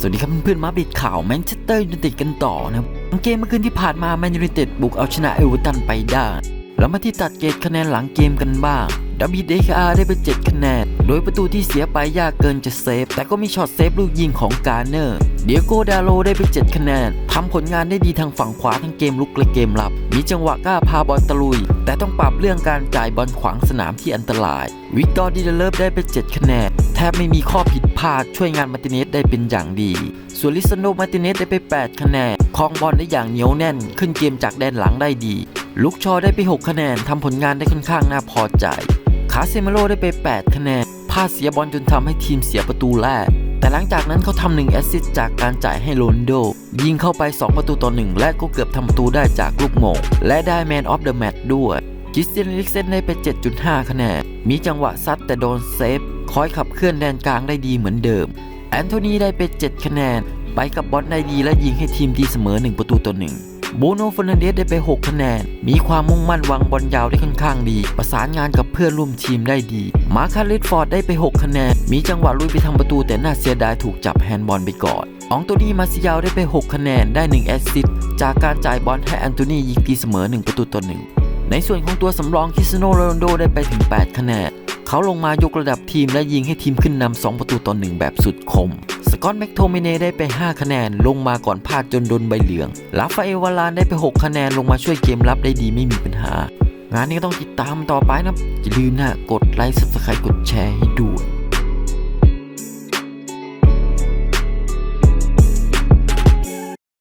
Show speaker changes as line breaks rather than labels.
สวัสดีครับเพื่อนมาบิดข่าวแมนเชสเตอร์ยูไนเต็ดกันต่อนะครับเกมเมื่อคืนที่ผ่านมาแมนยูไนเต็ดบุกเอาชนะเอเวอร์ตันไปได้ แล้วมาที่ตัดเกรดคะแนนหลังเกมกันบ้างดับบิดเดคอาได้ไป 7 คะแนน โดยประตูที่เสียไปยากเกินจะเซฟ แต่ก็มีช็อตเซฟลูกยิงของการเนอร์ เดียโกดาโลได้ไป 7 คะแนน ทำผลงานได้ดีทางฝั่งขวาทั้งเกมลุกและเกมรับ มีจังหวะกล้าพาบอลตะลุย แต่ต้องปรับเรื่องการจ่ายบอลขวางสนามที่อันตราย วิกตอร์ดิเดเลฟได้ไป 7 คะแนน แทบไม่มีข้อผิดพลาดช่วยงานมาติเนสได้เป็นอย่างดี ส่วนลิซานโดมาติเนสได้ไป 8 คะแนนครองบอลได้อย่างเหนียวแน่น ขึ้นเกมจากแดนหลังได้ดี ลุกชอได้ไป 6 คะแนนทำผลงานได้ค่อนข้างน่าพอใจ คาเซมาโลได้ไป 8 คะแนนพลาดเสียบอลจนทำให้ทีมเสียประตูแรกแต่หลังจากนั้นเขาทำหนึ่งแอสซิสต์จากการจ่ายให้โรนโด ยิงเข้าไป 2 ประตูต่อ 1 และก็เกือบทำประตูได้จากลูกโมง และได้แมนออฟเดอะแมตช์ด้วยคริสเตียนลิกเซนได้ไป 7.5 คะแนน มีจังหวะซัดแต่โดนเซฟ อยขับเคลื่อนแดนกลางได้ดีเหมือนเดิม แอนโทนีได้ไป 7 คะแนน ไปกับบอลได้ดีและยิงให้ทีมตีเสมอ 1 ประตูต่อ1โบโนฟ e ร์นันเดสได้ไป 6 คะแนน มีความมุ่งมั่นวางบอลยาวได้ค่อนข้างดี ประสานงานกับเพื่อนร่วมทีมได้ดี มาคาริสฟอร์ดได้ไป 6 คะแนน มีจังหวะลุยไปทำประตูแต่น่าเสียดายถูกจับแฮนด์บอลไปก่อน อองโตนีมาซิยาวได้ไป 6 คะแนน ได้ 1 แอสซิสต์ จากการจ่ายบอลให้แอนโทนียิงตีเสมอ 1 ประตูต่อ1ในส่วนของตัวสำรองคริสโนโรนโดได้ไปถึง 8 คะแนน เขาลงมายกระดับทีมและยิงให้ทีมขึ้นนำ2ประตูต่อ1แบบสุดคม สกอตแม็กโทมิเนได้ไป 5 คะแนนลงมาก่อนพลาดจนโดนใบเหลืองลาฟาเอวาลานได้ไป 6 คะแนนลงมาช่วยเกมรับได้ดีไม่มีปัญหา งานนี้ก็ต้องติดตามต่อไปนะอย่าลืมนะกดไลค์ subscribe กดแชร์ให้ด้วย